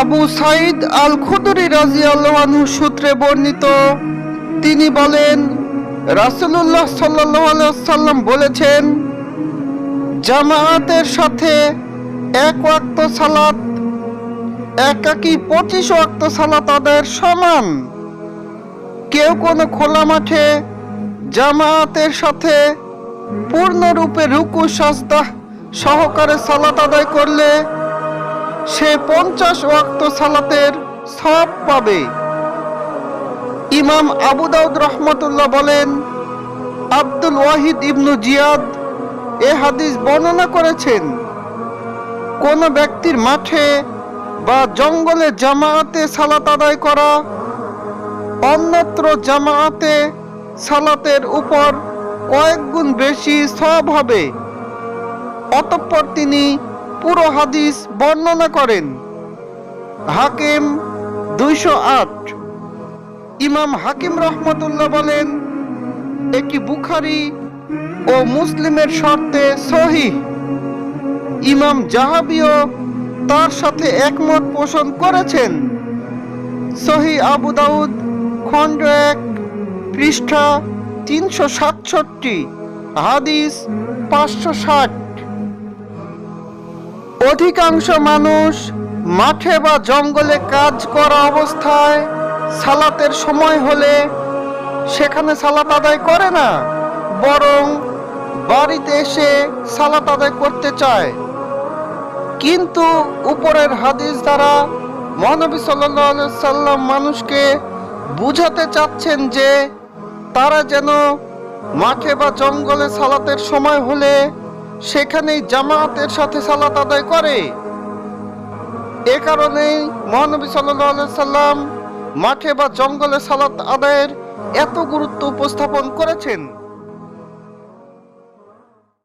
আবু সাইদ আল খুদরি রাজিয়াল্লাহু সূত্রে বর্ণিত, তিনি বলেন সাল্লাল্লাহু সাল্লাম বলেছেন, জামায়াতের সাথে এক ওয়াক্ত সালাত, একাকি পঁচিশ ওয়াক্ত সালাত আদায়ের সমান। কেউ কোনো খোলা মাঠে জামায়াতের সাথে পূর্ণরূপে রুকু সাজদা সহকারে সালাত আদায় করলে সে পঞ্চাশ ওয়াক্ত সালাতের সব পাবে। ইমাম আবু দাউদ রহমতুল্লাহ বলেন, আব্দুল ওয়াহিদ ইবনু জিয়াদ এ হাদিস বর্ণনা করেছেন, কোন ব্যক্তির মাঠে বা জঙ্গলে জামাতে সালাত আদায় করা, অন্যত্র জামাতে সালাতের উপর কয়েক গুণ বেশি সব হবে। অতঃপর তিনি পুরো হাদিস বর্ণনা করেন। হাকিম দুইশো আট। ইমাম হাকিম রহমতুল্লাহ বলেন, এটি বুখারি ও মুসলিমের শর্তে সহি ইমাম জাহাবিও তার সাথে একমত পোষণ করেছেন। সহি আবু দাউদ, খণ্ড এক, পৃষ্ঠা তিনশো সাতষট্টি, হাদিস পাঁচশো ষাট। অধিকাংশ মানুষ মাঠে বা জঙ্গলে কাজ করা অবস্থায় সালাতের সময় হলে সেখানে সালাত আদায় করে না, বরং বাড়িতে এসে সালাত আদায় করতে চায়। কিন্তু উপরের হাদিস দ্বারা মহানবী সাল্লাহ সাল্লাম মানুষকে বুঝাতে চাচ্ছেন যে তারা যেন মাঠে বা জঙ্গলে সালাতের সময় হলে সেখানেই জামায়াতের সাথে সালাত আদায় করে। এ কারণেই মহানবী সাল্লাহ সাল্লাম মাঠে বা জঙ্গলে সালাত আদায়ের এত গুরুত্ব উপস্থাপন করেছেন।